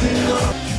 Yes.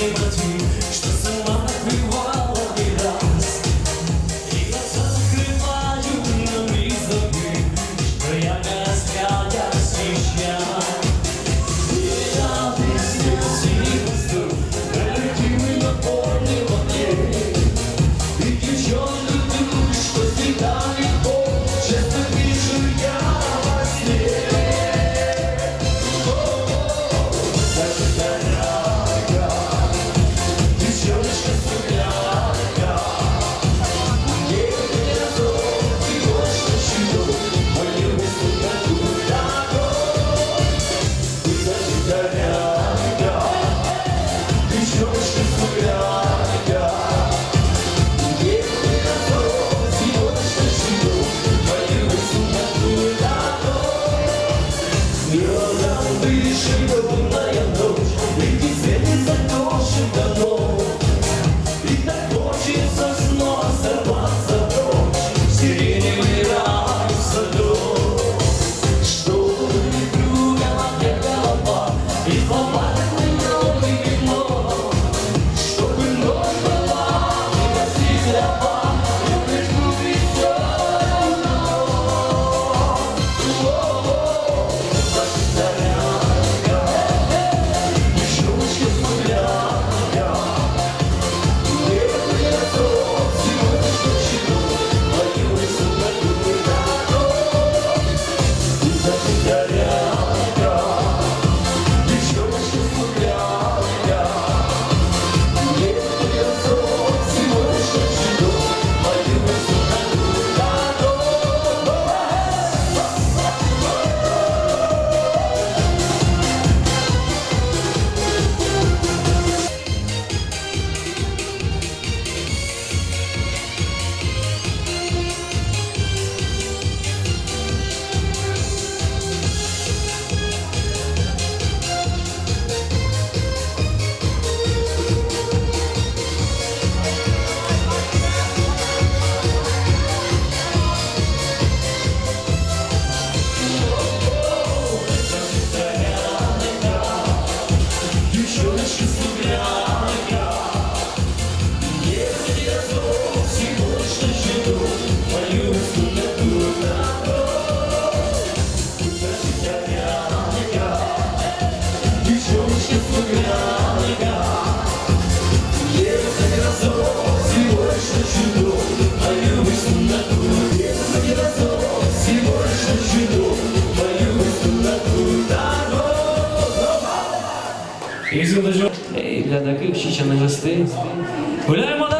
able to І для таких ще не гостей. Гуляємо на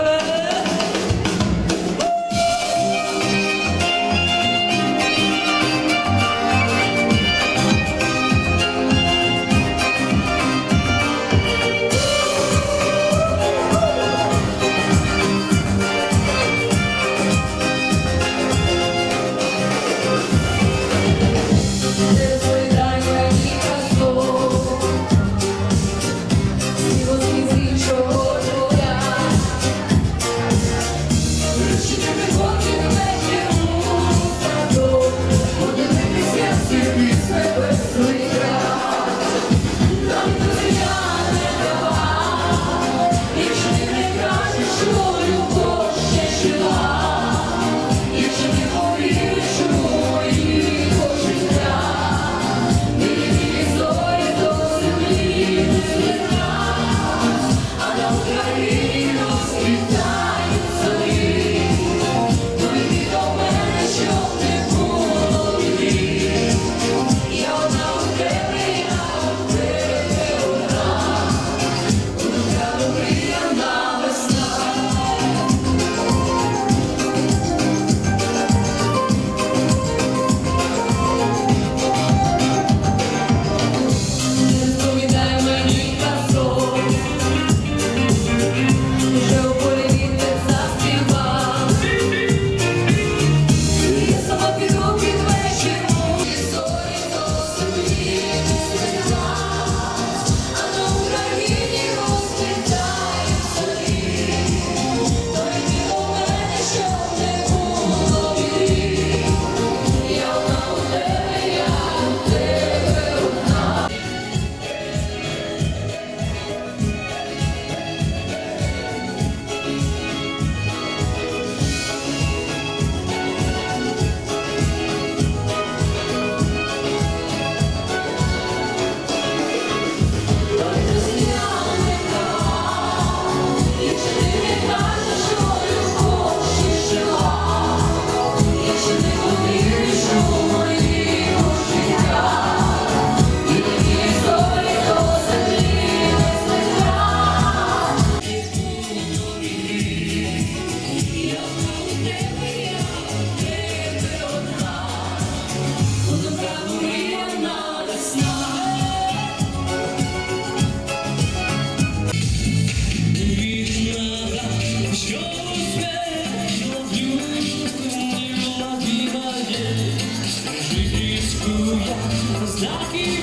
Já que